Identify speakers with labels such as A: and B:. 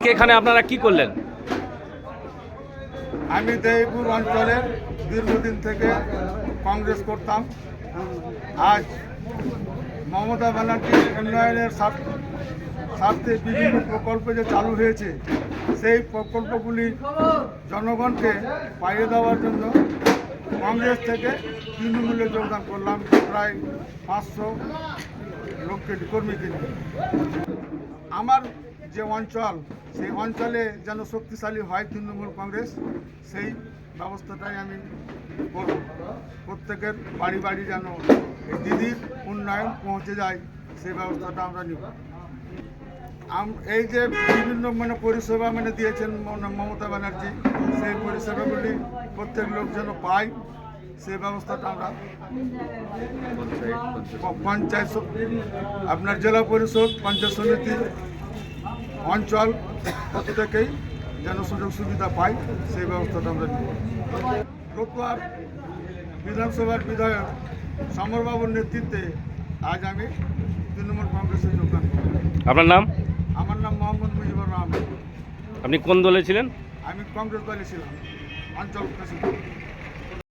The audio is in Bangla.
A: এখানে আপনারা কি করলেন?
B: আমি দেবপুর অঞ্চলের দীর্ঘদিন থেকে কংগ্রেস করতাম। আজ মমতা ব্যানার্জির উন্নয়নের স্বার্থ- বিভিন্ন প্রকল্প যে চালু হয়েছে, সেই প্রকল্পগুলি জনগণকে পাইয়ে দেওয়ার জন্য কংগ্রেস থেকে তৃণমূলে যোগদান করলাম প্রায় পাঁচশো লোককে কর্মীকে আমার যে অঞ্চল সেই অঞ্চলে যেন শক্তিশালী হয় তৃণমূল কংগ্রেস সেই ব্যবস্থাটাই আমি করব। প্রত্যেকের বাড়ি বাড়ি যেন দিদির উন্নয়ন পৌঁছে যায় সেই ব্যবস্থাটা আমরা নিব। আম- এই যে বিভিন্ন মানে পরিষেবা মানে দিয়েছেন মমতা ব্যানার্জি সেই পরিষেবাগুলি প্রত্যেক লোক যেন পায় সেই ব্যবস্থাটা আমরা পঞ্চায়েত আপনার জেলা পরিষদ পঞ্চায়েত সমিতি অঞ্চল প্রত্যেকেই যেন সুযোগ সুবিধা পায় সেই ব্যবস্থাটা আমরা নিব। রতুয়ার বিধানসভার বিধায়ক সমরবাবুর নেতৃত্বে আজ আমি তৃণমূল কংগ্রেসে যোগদান করি
A: আপনার নাম?
B: আমার নাম মোহাম্মদ মুজিবুর রহমান।
A: আপনি কোন দলে ছিলেন?
B: আমি কংগ্রেস দলে ছিলাম অঞ্চল প্রেসিডেন্ট।